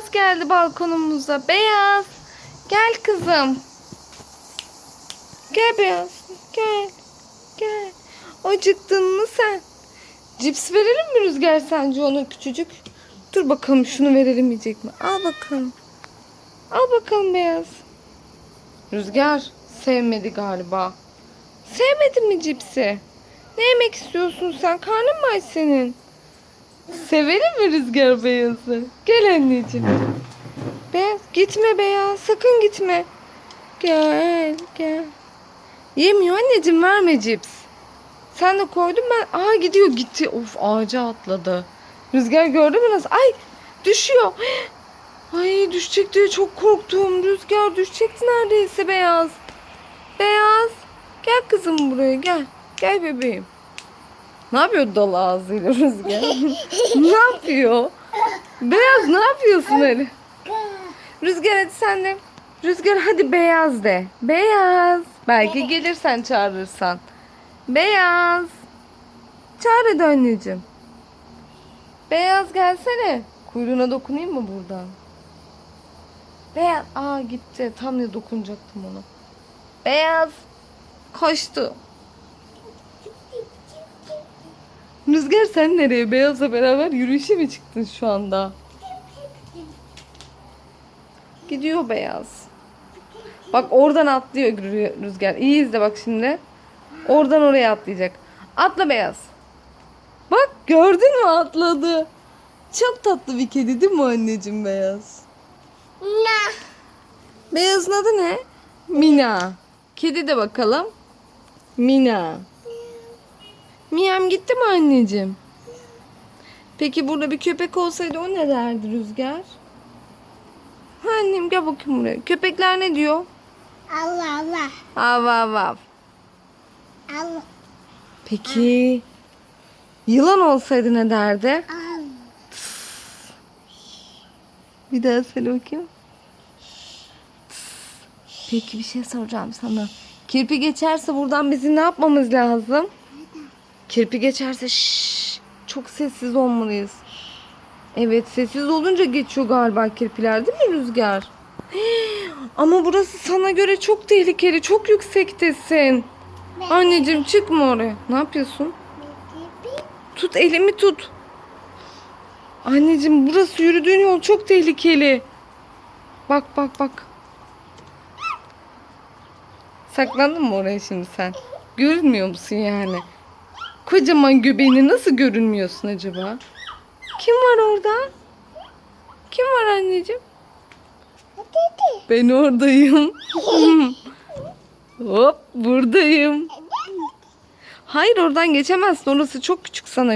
Beyaz geldi balkonumuza. Beyaz. Gel kızım. Gel Beyaz. Gel. Gel. Acıktın mı sen? Cips verelim mi Rüzgar sence ona küçücük? Dur bakalım şunu verelim yiyecek mi? Al bakalım. Al bakalım Beyaz. Rüzgar sevmedi galiba. Sevmedin mi cipsi? Ne yemek istiyorsun sen? Karnın mı aç senin? Sevelim mi Rüzgar Beyaz'ı? Gel anneciğim. Beyaz gitme Beyaz sakın gitme. Gel gel. Yemiyor anneciğim verme cips. Sen de koydun ben. Aa gidiyor gitti. Of ağaca atladı. Rüzgar gördü mü nasıl? Ay düşüyor. Ay düşecek diye çok korktum. Rüzgar düşecekti neredeyse Beyaz. Beyaz. Gel kızım buraya gel. Gel bebeğim. Ne yapıyor dal ağzıyla Rüzgar? ne yapıyor? Beyaz ne yapıyorsun öyle? Rüzgar hadi sen de. Rüzgar hadi beyaz de. Beyaz. Belki gelirsen çağırırsan. Beyaz. Çağır hadi anneciğim. Beyaz gelsene. Kuyruğuna dokunayım mı buradan? Beyaz. Aa gitti. Tam ne dokunacaktım ona. Beyaz. Koştu. Rüzgar sen nereye? Beyaz'la beraber yürüyüşe mi çıktın şu anda? Gidiyor Beyaz. Bak oradan atlıyor Rü- Rüzgar. İyi izle bak şimdi. Oradan oraya atlayacak. Atla Beyaz. Bak gördün mü atladı. Çok tatlı bir kedi değil mi anneciğim Beyaz? Ne? Beyazın adı ne? Mina. Kedi de bakalım. Mina. Miyam gitti mi anneciğim? Peki burada bir köpek olsaydı o ne derdi Rüzgar? Ha annem gel bakayım buraya. Köpekler ne diyor? Allah Allah. Av av av. Allah. Peki yılan olsaydı ne derdi? Allah. Bir daha söyle bakayım. Peki bir şey soracağım sana. Kirpi geçerse buradan bizim ne yapmamız lazım? Kirpi geçerse şşş, çok sessiz olmalıyız. Evet sessiz olunca geçiyor galiba kirpiler değil mi Rüzgar? Ama burası sana göre çok tehlikeli. Çok yüksektesin. Anneciğim çıkma oraya. Ne yapıyorsun? Tut elimi tut. Anneciğim burası yürüdüğün yol çok tehlikeli. Bak bak bak. Saklandın mı oraya şimdi sen? Görünmüyor musun yani? Kocaman göbeğini nasıl görünmüyorsun acaba? Kim var orada? Kim var anneciğim? Ben oradayım. Hop buradayım. Hayır oradan geçemezsin. Orası çok küçük sana